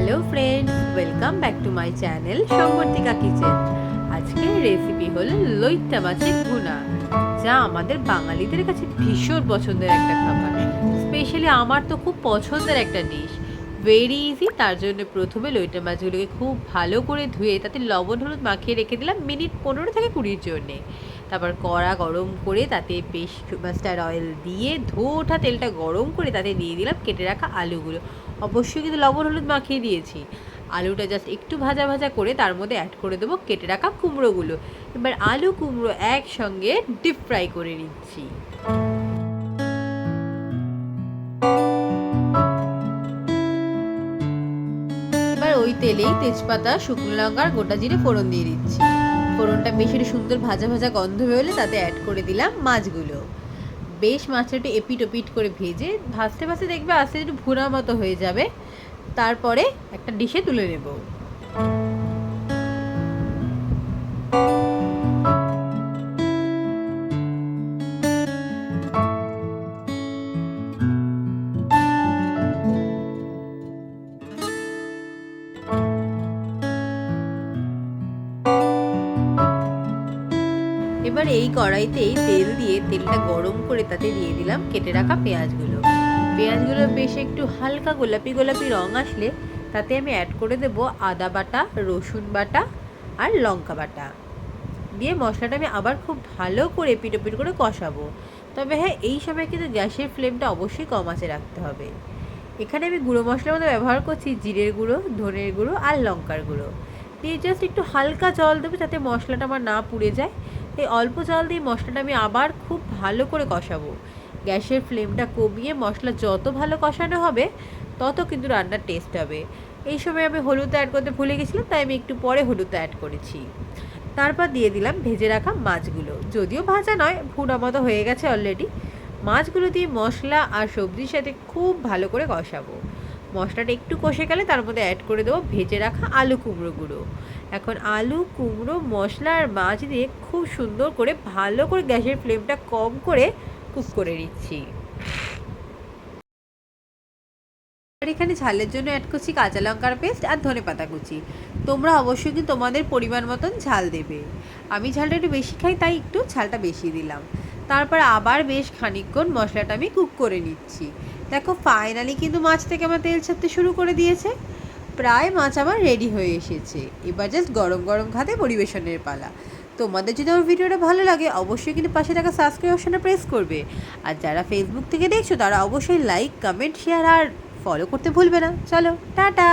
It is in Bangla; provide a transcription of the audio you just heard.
Hello friends welcome back to my channel Sambartika kitchen আজকের রেসিপি হলো লইট্টা মাছের ভুনা, যা আমাদের বাঙালিদের কাছে ভীষণ পছন্দের একটা খাবার। স্পেশালি আমার তো খুব পছন্দের একটা ডিশ ভেরি ইজি তার জন্য প্রথমে লইট্টা মাছগুলোকে খুব ভালো করে ধুয়ে তাতে লবণ, হলুদ মাখিয়ে রেখে দিলাম মিনিট পনেরো থেকে কুড়ির জন্যে। তারপর কড়া গরম করে তাতে বেশ মাস্টার অয়েল দিয়ে ধোয়া ওঠা তেলটা গরম করে তাতে দিয়ে দিলাম কেটে রাখা আলুগুলো। অবশ্যই কিন্তু লবণ হলুদ মাখিয়ে দিয়েছি। আলুটা জাস্ট একটু ভাজা ভাজা করে তার মধ্যে অ্যাড করে দেবো কেটে রাখা কুমড়োগুলো। এবার আলু, কুমড়ো একসঙ্গে ডিপ ফ্রাই করে নিচ্ছি। এবার ওই তেলেই তেজপাতা, শুকনো লঙ্কা আর গোটা জিরে ফোড়ন দিয়ে দিচ্ছি। ফোড়নটা বেশ সুন্দর ভাজা ভাজা গন্ধ বেরোলে তাতে অ্যাড করে দিলাম মাছগুলো। বেশ মাছটা একটু এপিট ওপিট করে ভেজে ভাজতে ভাজতে দেখবে আস্তে একটু ভুনা মতো হয়ে যাবে। তারপরে একটা ডিশে তুলে নেব। এবার এই কড়াইতেই তেল দিয়ে তেলটা গরম করে তাতে দিয়ে দিলাম কেটে রাখা পেঁয়াজগুলো। পেঁয়াজগুলো বেশ একটু হালকা গোলাপি গোলাপি রং আসলে তাতে আমি অ্যাড করে দেব আদা বাটা, রসুন বাটা আর লঙ্কা বাটা। দিয়ে মশলাটা আমি আবার খুব ভালো করে পিটোপিট করে কষাবো। তবে হ্যাঁ এই সময় কিন্তু গ্যাসের ফ্লেমটা অবশ্যই কম আছে রাখতে হবে। এখানে আমি গুঁড়ো মশলার মধ্যে ব্যবহার করছি, জিরের গুঁড়ো, ধনের গুঁড়ো আর লঙ্কার গুঁড়ো। দিয়ে জাস্ট একটু হালকা জল দেবো যাতে মশলাটা আমার না পুড়ে যায়। এই অল্প জল দিয়ে মশলাটা আমি আবার খুব ভালো করে কষাবো। গ্যাসের ফ্লেমটা কমিয়ে মশলা যত ভালো কষানো হবে, তত কিন্তু রান্নার টেস্ট হবে। এই সময় আমি হলুদ অ্যাড করতে ভুলে গেছিলাম, তাই আমি একটু পরে হলুদ অ্যাড করেছি। তারপর দিয়ে দিলাম ভেজে রাখা মাছগুলো। যদিও ভাজা নয়, ভুনা মতো হয়ে গেছে অলরেডি মাছগুলো দিয়ে মশলা আর সবজির সাথে খুব ভালো করে কষাবো। মশলাটা একটু কষে গেলে তার মধ্যে অ্যাড করে দেবো ভেজে রাখা আলু কুমড়ো গুঁড়ো এখন আলু, কুমড়ো, মশলা আর মাছ দিয়ে খুব সুন্দর করে ভালো করে গ্যাসের ফ্লেমটা কম করে কুক করে নিচ্ছি। আর এখানে ঝালের জন্য অ্যাড করছি কাঁচা লঙ্কার পেস্ট আর ধনে পাতা কুচি। তোমরা অবশ্যই কিন্তু তোমাদের পরিমাণ মতন ঝাল দেবে। আমি ঝালটা একটু বেশি খাই, তাই একটু ঝালটা বেশি দিলাম। তারপর আবার বেশ খানিকক্ষণ মশলাটা আমি কুক করে নিচ্ছি। দেখো ফাইনালি কিন্তু মাছ থেকে আমার তেল ছাড়তে শুরু করে দিয়েছে। প্রায় মাছ আমার রেডি হয়ে এসেছে। এবার জাস্ট গরম গরম খাতে পরিবেশনের পালা। তোমাদের যদি আমার ভিডিওটা ভালো লাগে, অবশ্যই কিন্তু পাশে থাকা সাবস্ক্রাইব অপশানটা প্রেস করবে। আর যারা ফেসবুক থেকে দেখছ, তারা অবশ্যই লাইক কমেন্ট শেয়ার আর ফলো করতে ভুলবে না। চলো, টাটা!